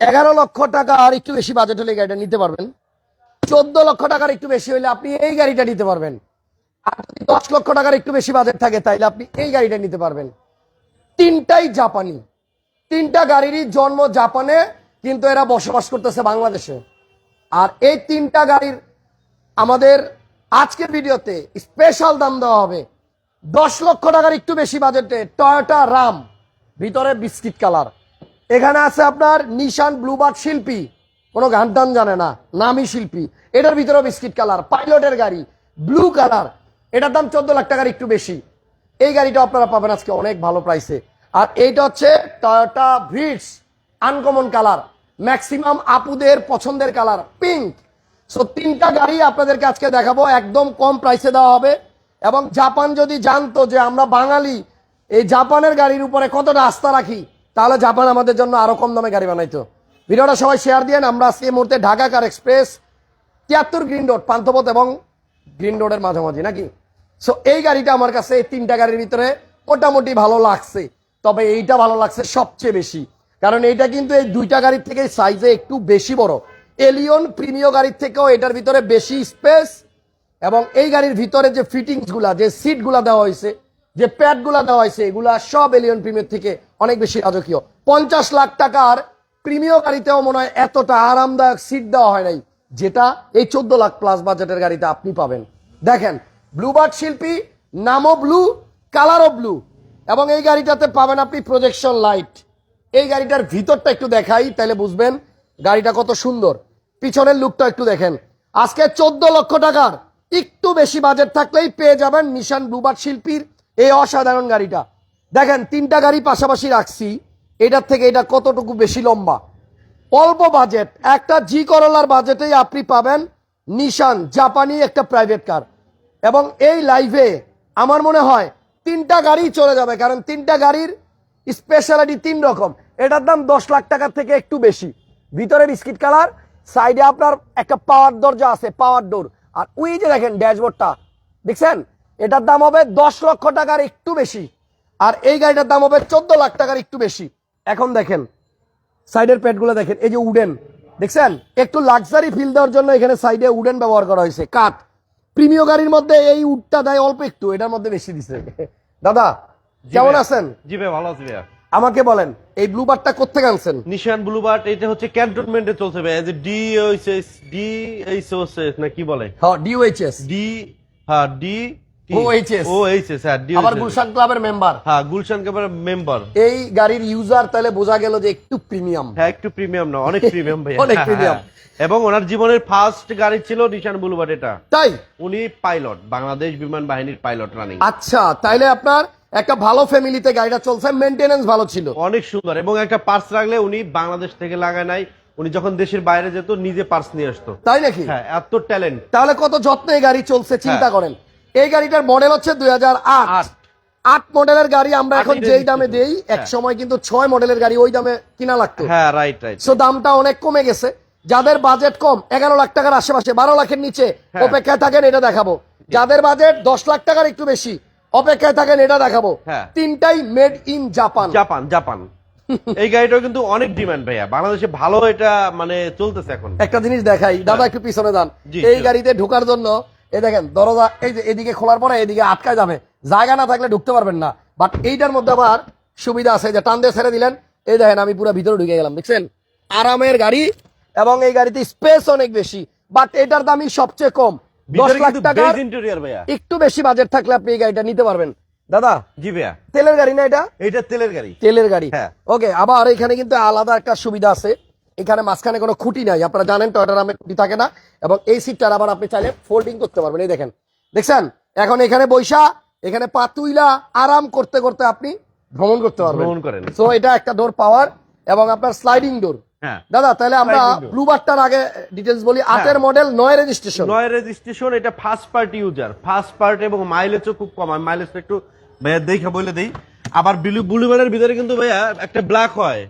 এগারো লক্ষ টাকা আর একটু বেশি বাজেট হলে গাড়িটা নিতে পারবেন। চোদ্দ লক্ষ টাকার একটু বেশি হলে আপনি এই গাড়িটা নিতে পারবেন। আর যদি দশ লক্ষ টাকার একটু বেশি বাজেট থাকে তাইলে আপনি এই গাড়িটা নিতে পারবেন। তিনটাই জাপানি। তিনটা গাড়িরই জন্ম জাপানে, কিন্তু এরা বসবাস করতেছে বাংলাদেশে। আর এই তিনটা গাড়ির আমাদের আজকের ভিডিওতে স্পেশাল দাম দেওয়া হবে। দশ লক্ষ টাকার একটু বেশি বাজেটে টয়োটা রাম ভিতরে বিস্কিট কালার। এখানে আছে আপনার নিশান ব্লুবার্ড শিল্পী। কোনো গান টান জানে না, নামি শিল্পী। এটার ভিতরে বিস্কিট কালার, পাইলটের গাড়ি, ব্লু কালার। এটার দাম চোদ্দ লাখ টাকার একটু বেশি। এই গাড়িটা আপনারা পাবেন আজকে অনেক ভালো প্রাইসে আর এইটা হচ্ছে Toyota Vitz uncommon colour maximum আপুদের পছন্দের কালার পিঙ্ক সো তিনটা গাড়ি আপনাদেরকে আজকে দেখাবো, একদম কম প্রাইসে দেওয়া হবে। এবং জাপান যদি জানতো যে আমরা বাঙালি, এই জাপানের গাড়ির উপরে কতটা আস্থা রাখি তাহলে জাপান আমাদের জন্য আরও কম দামে গাড়ি বানাইতো। ভিডিওটা সবাই শেয়ার দিয়ে আমরা আজকে এই মুহূর্তে ঢাকা কার এক্সপ্রেস তিয়াত্তর গ্রিন রোড পান্থপথ এবং গ্রিন রোডের মাঝামাঝি, নাকি? সো এই গাড়িটা আমার কাছে এই তিনটা গাড়ির ভিতরে মোটামুটি ভালো লাগছে। তবে এইটা ভালো লাগছে সবচেয়ে বেশি। কারণ এইটা কিন্তু এই দুইটা গাড়ির থেকে সাইজে একটু বেশি বড়। এলিয়ন প্রিমিয় গাড়ির থেকেও এটার ভিতরে বেশি স্পেস এবং এই গাড়ির ভিতরে যে ফিটিংসগুলা, যে সিটগুলা দেওয়া হয়েছে, যে প্যাডগুলা দেওয়া হয়েছে, এগুলা সব এলিয়ন প্রিমিয়র থেকে অনেক বেশি রাজকীয়। পঞ্চাশ লাখ টাকার প্রিমিয় গাড়িতেও মনে হয় এতটা আরামদায়ক সিট দেওয়া হয় নাই, যেটা এই চোদ্দ লাখ প্লাস বাজেটের গাড়িতে আপনি পাবেন। দেখেন, ব্লুবার্ড শিল্পী, নামও ব্লু কালারও ব্লু এবং এই গাড়িটাতে পাবেন আপনি প্রজেকশন লাইট এই গাড়িটার ভিতরটা একটু দেখাই, তাহলে বুঝবেন গাড়িটা কত সুন্দর। পিছনের লুকটা একটু দেখেন। আজকে চোদ্দ লক্ষ টাকার, একটু বেশি বাজেট থাকলেই পেয়ে যাবেন নিশান ব্লুবার্ড শিল্পীর এই অসাধারণ গাড়িটা। দেখেন, তিনটা গাড়ি পাশাপাশি রাখছি, এটার থেকে এটা কতটুকু বেশি লম্বা? অল্প বাজেট একটা জি করলার বাজেটেই আপনি পাবেন নিশান জাপানি একটা প্রাইভেট কার এবং এই লাইভে আমার মনে হয় তিনটা গাড়ি চলে যাবে, কারণ তিনটা গাড়ির স্পেশালিটি তিন রকম। এটার দাম দশ লাখ টাকার থেকে একটু বেশি। ভিতরে বিস্কিট কালার সাইডে আপনার একটা পাওয়ার দরজা আছে পাওয়ার ডোর আর উই যে দেখেন ড্যাশবোর্ডটা দেখছেন? এটার দাম হবে দশ লক্ষ টাকার একটু বেশি। আর এই গাড়িটার দাম হবে চোদ্দ লাখ টাকার একটু বেশি। এখন দেখেন সাইডের প্যাডগুলো দেখেন এই যে উডেন দেখছেন? একটু লাক্সারি ফিল দেওয়ার জন্য এখানে সাইডে উডেন ব্যবহার করা হয়েছে। কাঠ। প্রিমিয় গাড়ির মধ্যে এই উডটা দেয় অল্প একটু এটার মধ্যে বেশি দিছে। দাদা কেমন আছেন? জি ভাই ভালো আছি ভাইয়া। আমাকে বলেন এই ব্লু বারটা কোথেকে আনছেন? নিশান ব্লুবার্ড এটা হচ্ছে ক্যান্টনমেন্টে চলছে ভাই যে ডি হইছে ডি এইচ হচ্ছে না কি বলে? হ্যাঁ ডিওএইচএস ডি হ্যাঁ ডি OHS ও এইচএস হ্যাঁ ডি আবার গুলশান ক্লাবের মেম্বার হ্যাঁ গুলশান কাবার মেম্বার এই গাড়ির ইউজার তাহলে বোঝা গেল যে একটু প্রিমিয়াম হ্যাঁ একটু প্রিমিয়াম না অনেক প্রিমিয়াম ভাই অনেক। এবং ওনার জীবনের ফার্স্ট গাড়ি ছিল নিশান ব্লুবার্ড এটা। তাই? উনি পাইলট বাংলাদেশ বিমান বাহিনীর পাইলট রানিং আচ্ছা তাইলে আপনার একটা ভালো ফ্যামিলিতে গাড়িটা চলছে মেনটেনেন্স ভালো ছিল। অনেক সুন্দর এবং একটা পার্স রাখলে উনি বাংলাদেশ থেকে লাগায় নাই। উনি যখন দেশের বাইরে যেত নিজে পার্স নিয়ে আসতো। তাই নাকি? হ্যাঁ এত ট্যালেন্ট তাহলে কত যত্নে গাড়ি চলছে চিন্তা হ্যাঁ। করেন। এই গাড়িটার মডেল হচ্ছে দুই হাজার আট। মডেলের গাড়ি আমরা এখন যেই দামে দেই এক হ্যাঁ। সময় কিন্তু ছয় মডেলের গাড়ি ওই দামে কিনা লাগতো। হ্যাঁ রাইট রাইট সো দামটা অনেক কমে গেছে। যাদের বাজেট কম এগারো লাখ টাকার আশেপাশে বারো লাখের নিচে হ্যাঁ। অপেক্ষায় থাকেন এটা দেখাবো। যাদের বাজেট দশ লাখ টাকার একটু বেশি অপেক্ষায় থাকেন এটা দেখাবো। হ্যাঁ। তিনটাই made in Japan Japan Japan. এই গাড়িটাও কিন্তু অনেক ডিমান্ড ভাইয়া। বাংলাদেশে ভালো এটা মানে চলতেছে এখন। একটা জিনিস দেখাই। দাদা একটু পিছনে হ্যাঁ। এই গাড়িতে ঢোকার জন্য এই দেখেন দরজা এই যে এদিকে খোলার পরে এদিকে আটকায় যাবে। জায়গা না থাকলে ঢুকতে পারবেন না। বাট এইটার মধ্যে আবার সুবিধা আছে যে টান দিয়ে ছেড়ে দিলেন। এই দেখেন আমি পুরো ভিতরে ঢুকে গেলাম দেখছেন? আরামের গাড়ি এবং এই গাড়িতে স্পেস অনেক বেশি। বাট এটার দামই সবচেয়ে কম। দশ লাখ ভাইয়া। একটু বেশি বাজেট থাকলে আপনি এই গাড়িটা নিতে পারবেন। দাদা জি ভাইয়া। তেলের গাড়ি না এটা? এইটা তেলের গাড়ি। তেলের গাড়ি। হ্যাঁ। ওকে আবার এখানে কিন্তু আলাদা একটা সুবিধা আছে। এখানে মাঝখানে কোনো খুঁটি নাই। আপনারা জানেন টয়টা নামে খুঁটি থাকে না। এবং এই সিটটার আবার আপনি চাইলে ফোল্ডিং করতে পারবেন। এই দেখেন। দেখছেন? এখন এখানে বৈশা এখানে পাতুইলা আরাম করতে করতে আপনি ভ্রমণ করতে পারবেন। ভ্রমণ করেন। তো এটা একটা ডোর পাওয়ার এবং আপনার স্লাইডিং ডোর হ্যাঁ। দাদা তাহলে আমরা ব্লুবারটার আগে ডিটেলস বলি। আটের মডেল নয় রেজিস্ট্রেশন নয় রেজিস্ট্রেশন এটা first party user first party এবং মাইলেজও খুব কম। আমি মাইলেজটা একটু ভাইয়া দেখে বলে দেই। আবার ব্লু ব্লুবারের ভিতরে কিন্তু ভাইয়া একটা ব্ল্যাক হয়।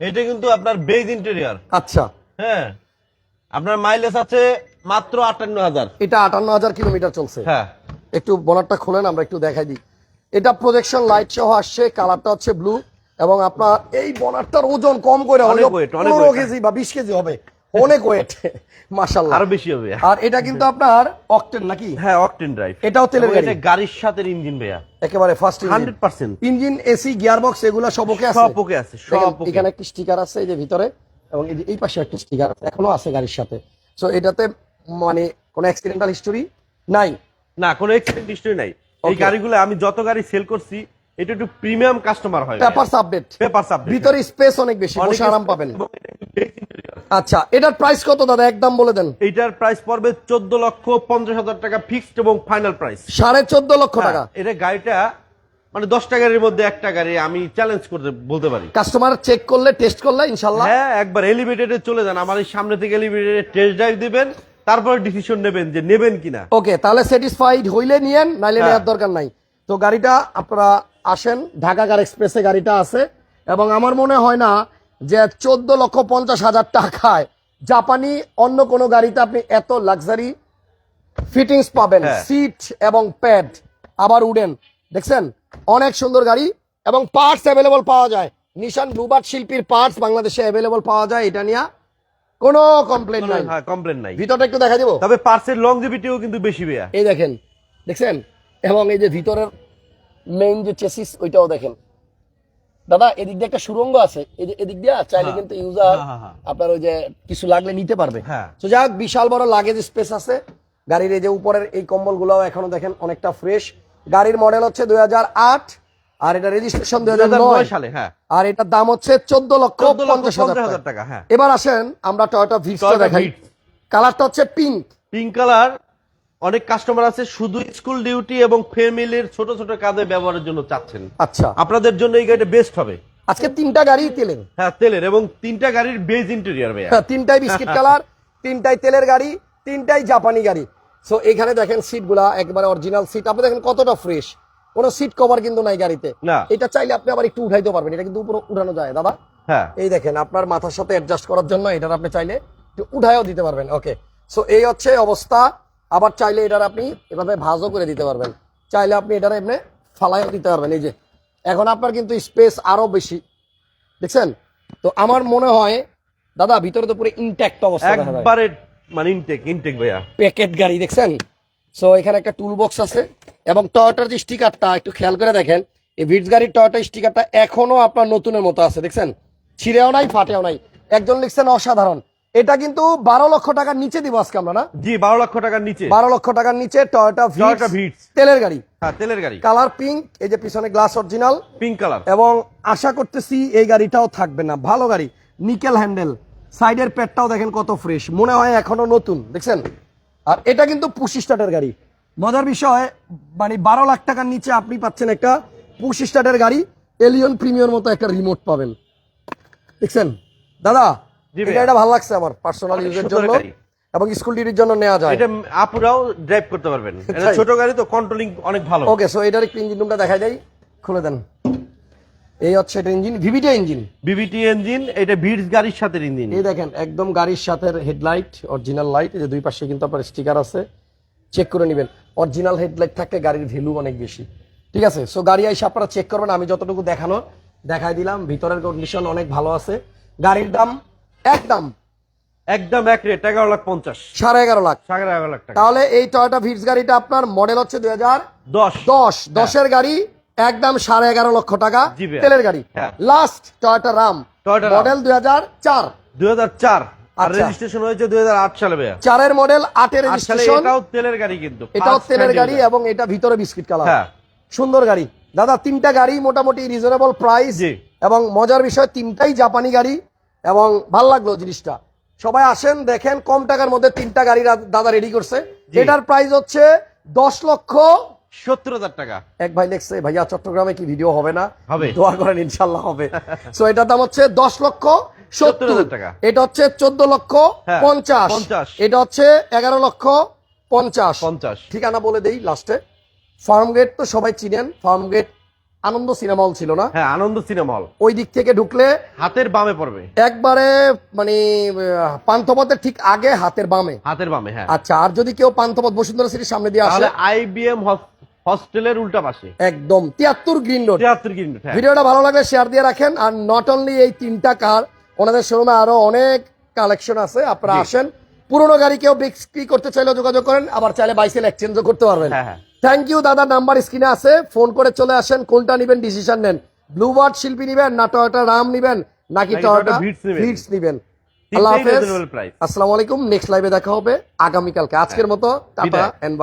এটা কিন্তু আপনার বেজ ইন্টেরিয়ার আচ্ছা। হ্যাঁ। আপনার মাইলেজ আছে মাত্র আটান্ন হাজার। এটা আটান্ন হাজার কিলোমিটার চলছে। হ্যাঁ। একটু বনারটা খোলেন আমরা একটু দেখাই দিই। এটা প্রজেকশন লাইট সহ আসছে কালারটা হচ্ছে ব্লু এবং আপনার এই বনারটার ওজন কম করে হলেও পনেরো কেজি বা বিশ কেজি হবে। অনেক ওয়েট আরও বেশি হবে। আর এটা কিন্তু আপনার অকটেন নাকি? হ্যাঁ অকটেন ড্রাইভ। এটাও তেলের গাড়ি। গাড়ির সাথে ইঞ্জিন ভাইয়া। একেবারে first hundred percent. Engine AC gear box এগুলো সব ওকে আছে? সব ওকে আছে সব ওকে। এখানে একটি স্টিকার আছে এই যে ভিতরে এবং এই যে এই পাশে একটা স্টিকার এখনও আছে গাড়ির সাথে। সো এটাতে মানে কোনো অ্যাক্সিডেন্টাল হিস্টোরি নাই? না কোনো এক্সিডেন্ট হিস্টরি নাই। এই গাড়িগুলো আমি যত গাড়ি সেল করছি এটা একটু প্রিমিয়াম কাস্টমার হয় আপডেট পেপার সাবজেক্ট ভিতরে স্পেস অনেক বেশি বসে আরাম পাবেন। আচ্ছা এটার প্রাইস কত দাদা? একদম বলে দেন। এটার প্রাইস পড়বে চোদ্দ লক্ষ পঞ্চাশ হাজার টাকা ফিক্সড এবং ফাইনাল প্রাইস সাড়ে চোদ্দ লক্ষ টাকা। এটা গাড়িটা মানে দশটা গাড়ির মধ্যে একটা গাড়ি আমি চ্যালেঞ্জ করতে বলতে পারি। কাস্টমার চেক করলে টেস্ট করলে ইনশাল্লাহ। হ্যাঁ একবার এলিভেটেডে চলে যান। আমার এই সামনে থেকে এলিভেটেডে টেস্ট ড্রাইভ দিবেন তারপরে ডিসিশন নেবেন যে নেবেন কিনা। ওকে তাহলে স্যাটিসফাইড হইলে নিয়েন নাইলে হ্যাঁ। নেওয়ার দরকার নাই। তো গাড়িটা আপনারা আসেন ঢাকা কার এক্সপ্রেসে গাড়িটা আছে। এবং আমার মনে হয় না যে চোদ্দ লক্ষ পঞ্চাশ হাজার টাকায় জাপানি অন্য কোনো গাড়িতে আপনি এত লাক্সারি ফিটিংস পাবেন হ্যাঁ। সিট এবং প্যাড আবার উডেন দেখছেন? অনেক সুন্দর গাড়ি এবং পার্টস অ্যাভেলেবল পাওয়া যায়। নিশান ব্লুবার্ড শিল্পীর পার্টস বাংলাদেশে অ্যাভেলেবল পাওয়া যায় এটা নিয়ে কোনো কমপ্লেন নাই। হ্যাঁ কমপ্লেন নাই। ভিতরটা একটু দেখা দিব? তবে পার্সের লংজিভিটিও কিন্তু বেশি বেয়া এই দেখেন দেখছেন? এবং এই যে ভিতরের মেইন যে চেসিস ওইটাও দেখেন। দাদা এদিক দিয়ে একটা সুরঙ্গ আছে। এদিক দিয়ে চাইলে হ্যাঁ। কিন্তু ইউজার হ্যাঁ, হ্যাঁ। আপনার ওই যে কিছু লাগলে নিতে পারবে। তো হোক, বিশাল বড় লাগেজ স্পেস আছে। গাড়ির এই যে উপরের এই কম্বল কম্বলগুলোও এখনও দেখেন অনেকটা ফ্রেশ গাড়ির মডেল হচ্ছে দুই হাজার আট আর এটা রেজিস্ট্রেশন দুই সালে আর এটার দাম হচ্ছে চোদ্দ লক্ষ পঞ্চাশ হাজার টাকা। এবার আসেন আমরা টয়টা Toyota দেখাই। কালারটা হচ্ছে পিঙ্ক পিঙ্ক কালার অনেক কাস্টমার আছে শুধু স্কুল ডিউটি এবং ফ্যামিলির ছোট ছোট কাজে ব্যবহারের জন্য চাচ্ছেন। আচ্ছা। আপনাদের জন্য এই গাড়িটা বেস্ট হবে। আজকে তিনটা গাড়ি তেলের। হ্যাঁ তেলের এবং তিনটা গাড়ির বেজ ইন্টেরিয়ার ভাইয়া। হ্যাঁ, তিনটাই বিস্কিট কালার তিনটাই তেলের গাড়ি তিনটাই জাপানি গাড়ি। সো এখানে দেখেন সিটগুলা একবারে অরিজিনাল সিট আপনি দেখেন কতটা ফ্রেশ কোনো সিট কভার কিন্তু নাই গাড়িতে। না। এটা চাইলে আপনি আবার একটু উঠাইতে পারবেন। এটা কিন্তু উপরে উঠানো যায় দাদা। হ্যাঁ। এই দেখেন আপনার মাথার সাথে অ্যাডজাস্ট করার জন্য এটা আপনি চাইলে একটু উঠায়ও দিতে পারবেন। ওকে সো এই হচ্ছে অবস্থা। আবার চাইলে এটার আপনি এভাবে ভাজও করে দিতে পারবেন। চাইলে আপনি এটার এমনি ফালাইও দিতে পারবেন। এই যে এখন আপনার কিন্তু স্পেস আরও বেশি। দেখছেন? তো আমার মনে হয় দাদা ভিতরে তো পুরো ইনট্যাক্ট অবস্থা একবারে মানে ইনটেক ইনটেক ভাইয়া। প্যাকেট গাড়ি দেখছেন? সো এখানে একটা টুল বক্স আছে এবং টয়টার যে স্টিকারটা একটু খেয়াল করে দেখেন। এই ভিটস গাড়ির টয়টা স্টিকারটা এখনও আপনার নতুনের মতো আছে দেখছেন? ছিঁড়েও নাই ফাটেও নাই। একজন লিখছেন অসাধারণ। এটা কিন্তু বারো লক্ষ টাকার নিচে দিব আজকে আমরা না? জি বারো লক্ষ টাকার নিচে। বারো লক্ষ টাকার নিচে টয়টা ভিটস তেলের গাড়ি। হ্যাঁ তেলের গাড়ি। কালার পিঙ্ক এই যে পিছনে গ্লাস অরিজিনাল পিঙ্ক কালার এবং আশা করতেছি এই গাড়িটাও থাকবে না। ভালো গাড়ি। নিকেল হ্যান্ডেল সাইডের প্যাডটাও দেখেন কত ফ্রেশ মনে হয় এখনও নতুন দেখছেন? আর এটা কিন্তু পুশ স্টার্টের গাড়ি। মজার বিষয় মানে বারো লাখ টাকার নিচে আপনি পাচ্ছেন একটা পুশ স্টার্টের গাড়ি। এলিয়ন প্রিমিয়ার মতো একটা রিমোট পাবেন। দেখছেন? দাদা এই ভালো লাগছে আমার পার্সোনাল ইউজের জন্য এবং স্কুল ডিউটির জন্য নেওয়া যায়। এটা আপুরাও ড্রাইভ করতে পারবেন। এটা ছোট গাড়ি তো কন্ট্রোলিং অনেক ভালো। ওকে সো এটার একটু ইঞ্জিন রুমটা দেখাই দেয় খুলে দেন। এই হচ্ছে এটা engine VVT engine VVT engine এটা ভিডস গাড়ির সাথে ইঞ্জিন এই দেখেন একদম গাড়ির সাথে হেডলাইট অরিজিনাল লাইট এই যে দুই পাশে কিন্তু আপনার স্টিকার আছে। চেক করে নেবেন। অরিজিনাল হেডলাইট থাকলে গাড়ির ভ্যালু অনেক বেশি। ঠিক আছে? সো গাড়ি এসে আপনারা চেক করবেন আমি যতটুকু দেখানো দেখাই দিলাম। ভিতরের কন্ডিশন অনেক ভালো আছে। গাড়ির দাম একদম। একদম এক রেট এগারো লাখ পঞ্চাশ। সাড়ে এগারো লাখ। সাড়ে এগারো লাখ টাকা। তাহলে এই টয়োটা ভিটস গাড়িটা আপনার মডেল হচ্ছে দুই হাজার দশ। দশ। দশের গাড়ি একদম সাড়ে এগারো লক্ষ টাকা। তেলের গাড়ি। হ্যাঁ। লাস্ট টয়োটা রাম মডেল দুই হাজার চার। দুই হাজার চার। আর আচ্ছা। রেজিস্ট্রেশন হয়েছে দুই হাজার আট সালে ভাইয়া। চারের মডেল আটের আট সালে রেজিস্ট্রেশন এটাও তেলের গাড়ি কিন্তু। এটাও তেলের গাড়ি এবং এটা ভিতরে বিস্কিট কালার। হ্যাঁ। সুন্দর গাড়ি। দাদা তিনটা গাড়ি মোটামুটি রিজনেবল প্রাইস জি। এবং মজার বিষয় তিনটাই জাপানি গাড়ি। এবং ভালো লাগল জিনিসটা। সবাই আসেন দেখেন কম টাকার মধ্যে তিনটা গাড়ি দাদা রেডি করছে। এটার প্রাইস হচ্ছে দশ লক্ষ সত্তর হাজার টাকা। এক ভাই লিখছে ভাইয়া চট্টগ্রামে কি ভিডিও হবে না? হবে। দোয়া করেন ইনশাল্লাহ হবে। সো এটার দাম হচ্ছে দশ লক্ষ সত্তর। 70,000 টাকা। এটা হচ্ছে চোদ্দ লক্ষ হ্যাঁ, পঞ্চাশ। এটা হচ্ছে এগারো লক্ষ পঞ্চাশ। পঞ্চাশ। ঠিকানা বলে দেই লাস্টে। ফার্ম গেট তো সবাই চিনেন। ফার্ম গেট আনন্দ সিনেমা হল ছিল না। হ্যাঁ আনন্দ সিনেমা হল। ওই দিক থেকে ঢুকলে হাতের বামে পড়বে। একবারে মানে পান্থপথের ঠিক আগে হাতের বামে। হাতের বামে হ্যাঁ। আচ্ছা আর যদি কেউ পান্থপথ বসুন্ধরা সিটির সামনে দিয়ে আসে আইবিএম হস্টেলের উল্টা পাশে। একদম তিয়াত্তর গ্রিন রোড। তিয়াত্তর কিলোমিটার হ্যাঁ। ভিডিওটা ভালো লাগলে শেয়ার দিয়ে রাখেন আর নট অনলি এই তিনটা কার ওনাদের শোরুমে আরও অনেক কালেকশন আছে আপনারা আসেন। পুরোনো গাড়ি কেউ বিক্রি করতে চাইলে যোগাযোগ করেন আবার চাইলে বাইসেল এক্সচেঞ্জও করতে পারবেন। হ্যাঁ, হ্যাঁ। থ্যাংক ইউ দাদা নাম্বার স্ক্রিনে আছে। ফোন করে চলে আসেন কোনটা নিবেন ডিসিশন নেন। ব্লু বার্ড শিল্পী নিবেন না টয়টা রাম নিবেন নাকি টয়টা Toyota নিবেন। ভিটস নিবেন। আল্লাহ হাফেজ। আসসালামু আলাইকুম নেক্সট লাইভে দেখা হবে আগামীকালকে। আজকের মতো টাটা। এন্ড